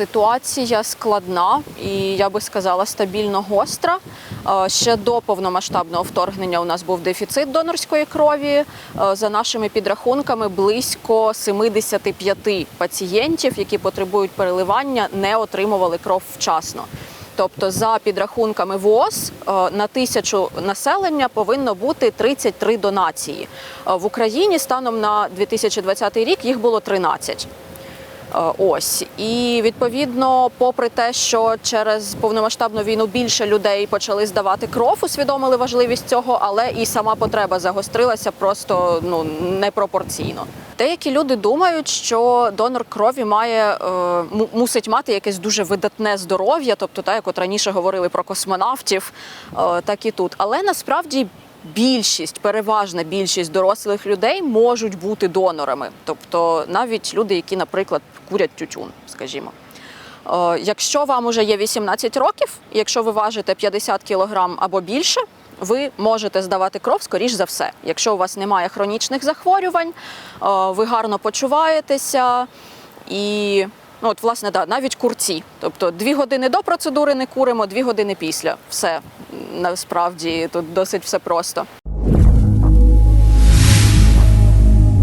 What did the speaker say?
Ситуація складна і я би сказала стабільно гостра. Е, Ще до повномасштабного вторгнення у нас був дефіцит донорської крові. Е, За нашими підрахунками, близько 75 пацієнтів, які потребують переливання, не отримували кров вчасно. Тобто, за підрахунками ВООЗ, е, на тисячу населення повинно бути 33 донації. В Україні станом на 2020 рік їх було 13. Е, Ось і відповідно, попри те, що через повномасштабну війну більше людей почали здавати кров, усвідомили важливість цього, але і сама потреба загострилася просто ну непропорційно. Деякі люди думають, що донор крові має е, мусить мати якесь дуже видатне здоров'я, тобто так, як от раніше говорили про космонавтів, е, так і тут. Але насправді більшість, переважна більшість дорослих людей можуть бути донорами, тобто навіть люди, які, наприклад, курять тютюн, скажімо. Е, Якщо вам уже є 18 років, якщо ви важите 50 кг або більше, ви можете здавати кров скоріш за все. Якщо у вас немає хронічних захворювань, е, ви гарно почуваєтеся і. Ну, от, власне, да, навіть курці. Тобто дві години до процедури не куримо, дві години після. Все насправді тут досить все просто.